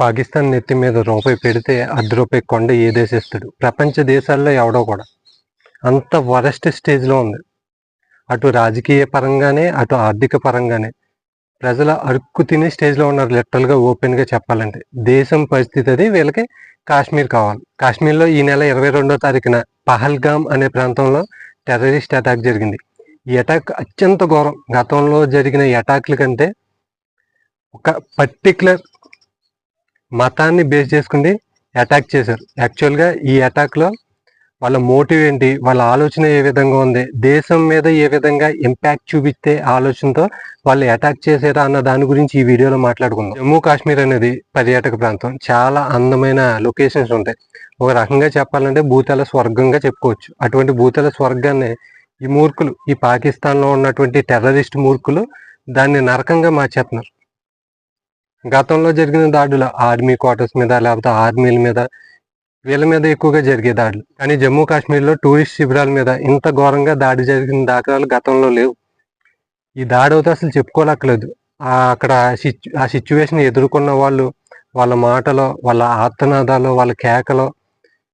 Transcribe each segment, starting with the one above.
పాకిస్తాన్ నెత్తి మీద రూపాయి పెడితే అర్ధ రూపాయి కొండ ఏ దేశిస్తాడు? ప్రపంచ దేశాల్లో ఎవడో కూడా. అంత వరస్ట్ స్టేజ్లో ఉంది. అటు రాజకీయ పరంగానే అటు ఆర్థిక పరంగానే. ప్రజల అరుక్కు తినే స్టేజ్లో ఉన్నారు లిటరల్గా ఓపెన్గా చెప్పాలంటే. దేశం పరిస్థితి అది వీళ్ళకి కాశ్మీర్ కావాలి. కాశ్మీర్లో ఈ నెల ఇరవై రెండో తారీఖున పహల్గామ్ అనే ప్రాంతంలో టెర్రరిస్ట్ అటాక్ జరిగింది. ఈ అటాక్ అత్యంత ఘోరం. గతంలో జరిగిన అటాక్ల కంటే ఒక పర్టికులర్ మతాన్ని బేస్ చేసుకుని అటాక్ చేశారు. యాక్చువల్గా ఈ అటాక్లో వాళ్ళ మోటివ్ ఏంటి వాళ్ళ ఆలోచన ఏ విధంగా ఉంది దేశం మీద ఏ విధంగా ఇంపాక్ట్ చూపిస్తే ఆలోచనతో వాళ్ళు అటాక్ చేశారా అన్న దాని గురించి ఈ వీడియోలో మాట్లాడుకుందాం. జమ్మూ కాశ్మీర్ అనేది పర్యాటక ప్రాంతం. చాలా అందమైన లొకేషన్స్ ఉంటాయి. ఒక రకంగా చెప్పాలంటే భూతల స్వర్గంగా చెప్పుకోవచ్చు. అటువంటి భూతల స్వర్గాన్ని ఈ మూర్ఖులు ఈ పాకిస్తాన్లో ఉన్నటువంటి టెర్రరిస్ట్ మూర్ఖులు దాన్ని నరకంగా మార్చేస్తున్నారు. గతంలో జరిగిన దాడులు ఆర్మీ క్వార్టర్స్ మీద లేకపోతే ఆర్మీల మీద వీళ్ళ మీద ఎక్కువగా జరిగే దాడులు. కానీ జమ్మూ కాశ్మీర్లో టూరిస్ట్ శిబిరాల మీద ఇంత ఘోరంగా దాడి జరిగిన దాఖలాలు గతంలో లేవు. ఈ దాడి అయితే అసలు చెప్పుకోలేకలేదు అక్కడ ఆ సిచ్యువేషన్ ఎదుర్కొన్న వాళ్ళు వాళ్ళ మాటలో వాళ్ళ ఆర్తనాదాలు వాళ్ళ కేకలు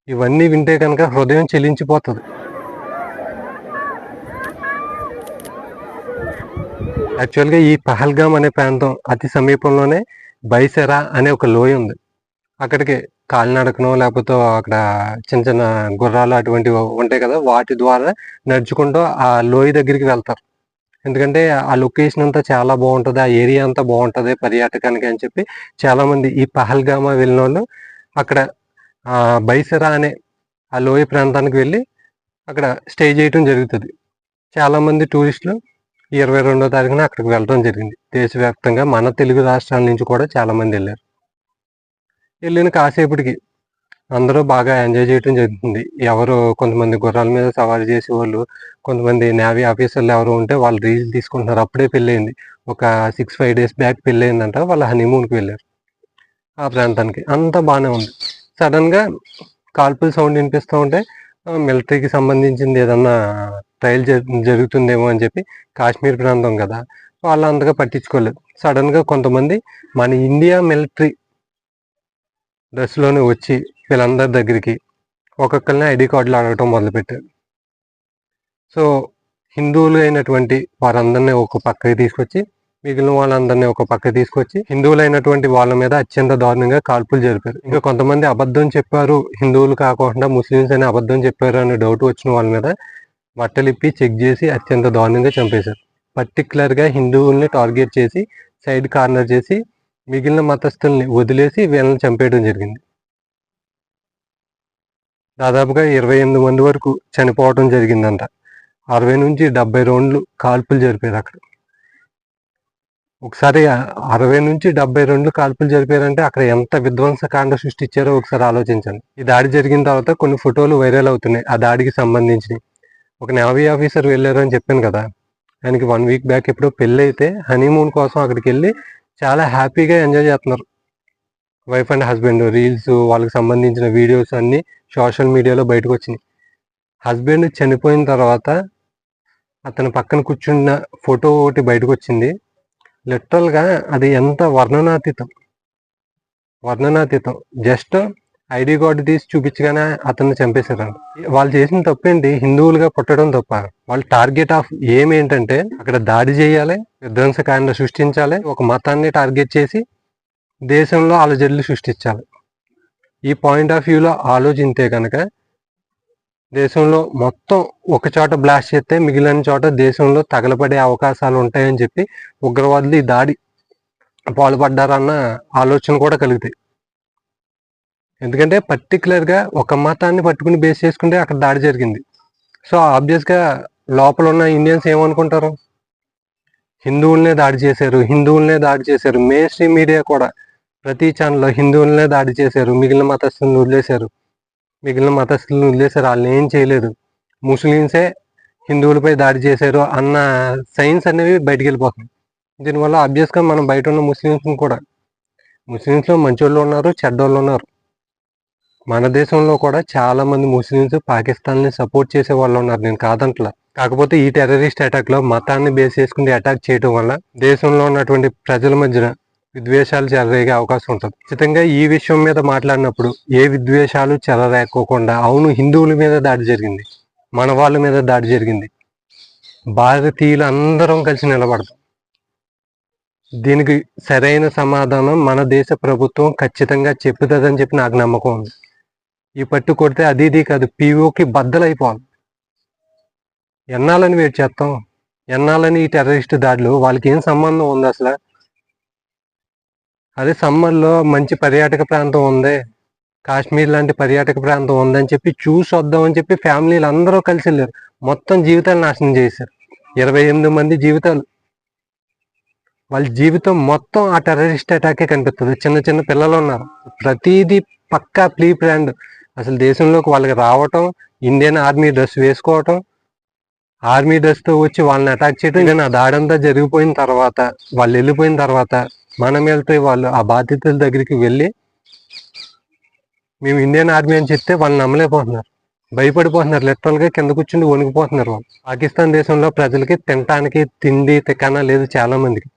ఇవన్నీ వింటే కనుక హృదయం చెలించిపోతుంది. యాక్చువల్గా ఈ పహల్గామ్ అనే ప్రాంతం అతి సమీపంలోనే బైసెరా అనే ఒక లోయ ఉంది. అక్కడికి కాలినడకనో లేకపోతే అక్కడ చిన్న చిన్న గుర్రాలు అటువంటివి ఉంటాయి కదా వాటి ద్వారా నడుచుకుంటూ ఆ లోయ దగ్గరికి వెళ్తారు. ఎందుకంటే ఆ లొకేషన్ అంతా చాలా బాగుంటుంది ఆ ఏరియా అంతా బాగుంటుంది పర్యాటకానికి అని చెప్పి చాలామంది ఈ పహల్గామా వెళ్ళిన వాళ్ళు అక్కడ బైసెరా అనే ఆ లోయ ప్రాంతానికి వెళ్ళి అక్కడ స్టే చేయటం జరుగుతుంది. చాలామంది టూరిస్టులు ఇరవై రెండో తారీఖున అక్కడికి వెళ్ళడం జరిగింది. దేశవ్యాప్తంగా మన తెలుగు రాష్ట్రాల నుంచి కూడా చాలామంది వెళ్ళారు. వెళ్ళిన కాసేపటికి అందరూ బాగా ఎంజాయ్ చేయడం జరుగుతుంది. ఎవరు కొంతమంది గుర్రాల మీద సవారీ చేసే వాళ్ళు కొంతమంది నేవీ ఆఫీసర్లు ఎవరు ఉంటే వాళ్ళు రీల్ తీసుకుంటున్నారు. అప్పుడే పెళ్ళయింది. ఒక సిక్స్ ఫైవ్ డేస్ బ్యాక్ పెళ్ళయిందంట. వాళ్ళ హనీమూన్కి వెళ్ళారు. ఆ ప్రాంతానికి అంతా బాగానే ఉంది. సడన్గా కాల్పుల సౌండ్ వినిపిస్తూ ఉంటే మిలిటరీకి సంబంధించింది ఏదన్నా ట్రయల్ జరుగుతుందేమో అని చెప్పి కాశ్మీర్ ప్రాంతం కదా. వాళ్ళు అంతగా పట్టించుకోలేదు. సడన్గా కొంతమంది మన ఇండియా మిలిటరీ డ్రెస్లోనే వచ్చి వీళ్ళందరి దగ్గరికి ఒక్కొక్కరిని ఐడి కార్డులు అడగటం మొదలుపెట్టారు. సో హిందువులు అయినటువంటి వారందరినీ ఒక పక్కకి తీసుకొచ్చి మిగిలిన వాళ్ళందరినీ ఒక పక్కకి తీసుకొచ్చి హిందువులైనటువంటి వాళ్ళ మీద అత్యంత దారుణంగా కాల్పులు జరిపారు. ఇంకా కొంతమంది అబద్ధం చెప్పారు హిందువులు కాకుండా ముస్లిమ్స్ అని అబద్ధం చెప్పారు అనే డౌట్ వచ్చిన వాళ్ళ మీద బట్టలిప్పి చెక్ చేసి అత్యంత దారుణంగా చంపేశారు. పర్టికులర్గా హిందువుల్ని టార్గెట్ చేసి సైడ్ కార్నర్ చేసి మిగిలిన మతస్థుల్ని వదిలేసి వీళ్ళని చంపేయడం జరిగింది. దాదాపుగా ఇరవై ఎనిమిది మంది వరకు చనిపోవడం జరిగిందంట. అరవై నుంచి డెబ్బై రౌండ్లు కాల్పులు జరిపారు అక్కడ. ఒకసారి అరవై నుంచి డెబ్బై రెండు కాల్పులు జరిపారంటే అక్కడ ఎంత విధ్వంసకాండ సృష్టించారో ఒకసారి ఆలోచించండి. ఈ దాడి జరిగిన తర్వాత కొన్ని ఫోటోలు వైరల్ అవుతున్నాయి. ఆ దాడికి సంబంధించినవి. ఒక నేవీ ఆఫీసర్ వెళ్ళారు అని చెప్పాను కదా. ఆయనకి వన్ వీక్ బ్యాక్ ఎప్పుడో పెళ్ళి అయితే హనీమూన్ కోసం అక్కడికి వెళ్ళి చాలా హ్యాపీగా ఎంజాయ్ చేస్తున్నారు. వైఫ్ అండ్ హస్బెండ్ రీల్స్ వాళ్ళకి సంబంధించిన వీడియోస్ అన్నీ సోషల్ మీడియాలో బయటకు వచ్చినాయి. హస్బెండ్ చనిపోయిన తర్వాత అతని పక్కన కూర్చున్న ఫోటో ఒకటి బయటకు వచ్చింది. లిటరల్గా అది ఎంత వర్ణనాతీతం. వర్ణనాతీతం. జస్ట్ ఐడి కార్డు తీసి చూపించగానే అతన్ని చంపేశారు. వాళ్ళు చేసిన తప్పేంటి? హిందువులుగా పుట్టడం తప్ప. వాళ్ళ టార్గెట్ ఆఫ్ ఏం ఏంటంటే అక్కడ దాడి చేయాలి విధ్వంసకాండ సృష్టించాలి ఒక మతాన్ని టార్గెట్ చేసి దేశంలో అలజడులు సృష్టించాలి. ఈ పాయింట్ ఆఫ్ వ్యూలో ఆలోచింతే కనుక దేశంలో మొత్తం ఒక చోట బ్లాస్ట్ చేస్తే మిగిలిన చోట దేశంలో తగలపడే అవకాశాలు ఉంటాయని చెప్పి ఉగ్రవాదులు ఈ దాడి పాల్పడ్డారన్న ఆలోచన కూడా కలుగుతాయి. ఎందుకంటే పర్టికులర్గా ఒక మతాన్ని పట్టుకుని బేస్ చేసుకుంటే అక్కడ దాడి జరిగింది. సో ఆబ్వియస్గా లోపల ఉన్న ఇండియన్స్ ఏమనుకుంటారు? హిందువులనే దాడి చేశారు హిందువులనే దాడి చేశారు. మెయిన్ స్ట్రీమ్ మీడియా కూడా ప్రతి ఛానల్లో హిందువులనే దాడి చేశారు మిగిలిన మతస్థులను వదిలేశారు. మిగిలిన మతస్థులను వదిలేశారు వాళ్ళు ఏం చేయలేదు. ముస్లిమ్సే హిందువులపై దాడి చేశారు అన్న సైన్స్ అనేవి బయటికి వెళ్ళిపోతుంది దీనివల్ల ఆబ్వియస్గా మనం బయట ఉన్న ముస్లిమ్స్ని కూడా ముస్లిమ్స్లో మంచోళ్ళు ఉన్నారు చెడ్డోళ్ళు ఉన్నారు. మన దేశంలో కూడా చాలా మంది ముస్లిమ్స్ పాకిస్తాన్ని సపోర్ట్ చేసే వాళ్ళు ఉన్నారు. నేను కాదంట్లా. కాకపోతే ఈ టెర్రరిస్ట్ అటాక్లో మతాన్ని బేస్ చేసుకుని అటాక్ చేయడం వల్ల దేశంలో ఉన్నటువంటి ప్రజల మధ్యన విద్వేషాలు చెలరేగే అవకాశం ఉంటుంది. ఖచ్చితంగా ఈ విషయం మీద మాట్లాడినప్పుడు ఏ విద్వేషాలు చెలరేకోకుండా అవును హిందువుల మీద దాడి జరిగింది. మన వాళ్ళ మీద దాడి జరిగింది. భారతీయులు అందరం కలిసి నిలబడతాం దీనికి సరైన సమాధానం మన దేశ ప్రభుత్వం ఖచ్చితంగా చెప్పుతుందని చెప్పి నాకు నమ్మకం ఉంది. ఈ పట్టు కొడితే అది ఇది కాదు. పీఓకి బద్దలైపోవాలి. ఎన్నాలని వెయిట్ చేస్తాం? ఎన్నాలని ఈ టెర్రరిస్ట్ దాడులు? వాళ్ళకి ఏం సంబంధం ఉంది అసలు? అదే సమ్మర్లో మంచి పర్యాటక ప్రాంతం ఉంది. కాశ్మీర్ లాంటి పర్యాటక ప్రాంతం ఉందని చెప్పి చూసి వద్దామని చెప్పి ఫ్యామిలీలు అందరూ కలిసి వెళ్ళారు. మొత్తం జీవితాలు నాశనం చేశారు. ఇరవై ఎనిమిది మంది జీవితాలు. వాళ్ళ జీవితం మొత్తం ఆ టెర్రరిస్ట్ అటాకే కనిపిస్తుంది. చిన్న చిన్న పిల్లలు ఉన్నారు. ప్రతిదీ పక్కా ప్రీ ప్లాన్డ్ అసలు దేశంలోకి వాళ్ళకి రావటం ఇండియన్ ఆర్మీ డ్రెస్ వేసుకోవటం ఆర్మీ డ్రెస్తో వచ్చి వాళ్ళని అటాక్ చేయడం ఇక ఆ దాడంతా జరిగిపోయిన తర్వాత వాళ్ళు వెళ్ళిపోయిన తర్వాత మనం వెళ్తే వాళ్ళు ఆ బాధితుల దగ్గరికి వెళ్ళి మేము ఇండియన్ ఆర్మీ అని చెప్తే వాళ్ళు నమ్మలేకపోతున్నారు. భయపడిపోతున్నారు. లిటరల్గా కింద కూర్చుని వణికిపోతున్నారు వాళ్ళు. పాకిస్తాన్ దేశంలో ప్రజలకి తినటానికి తిండి తిక్కన లేదు చాలా మందికి.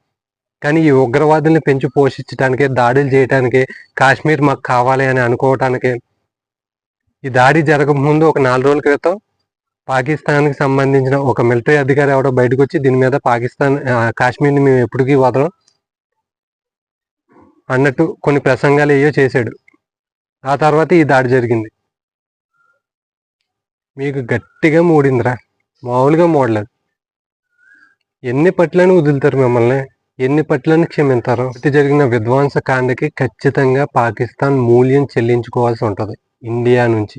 కానీ ఈ ఉగ్రవాదుల్ని పెంచి పోషించడానికి దాడులు చేయడానికి కాశ్మీర్ మాకు కావాలి అని అనుకోవటానికి ఈ దాడి జరగకముందు ఒక నాలుగు రోజుల క్రితం పాకిస్తాన్కి సంబంధించిన ఒక మిలిటరీ అధికారి ఎవడో బయటకు వచ్చి దీని మీద పాకిస్తాన్ కాశ్మీర్ని మేము ఎప్పటికీ వదలం అన్నట్టు కొన్ని ప్రసంగాలు ఏయో చేశాడు. ఆ తర్వాత ఈ దాడి జరిగింది. మీకు గట్టిగా మూడిందిరా. మామూలుగా మూడలేదు. ఎన్ని పట్లని వదులుతారు మిమ్మల్ని? ఎన్ని పట్లని క్షమింతారు? ఇది జరిగిన విధ్వంస కాండకి ఖచ్చితంగా పాకిస్తాన్ మూల్యం చెల్లించుకోవాల్సి ఉంటుంది. ఇండియా నుంచి.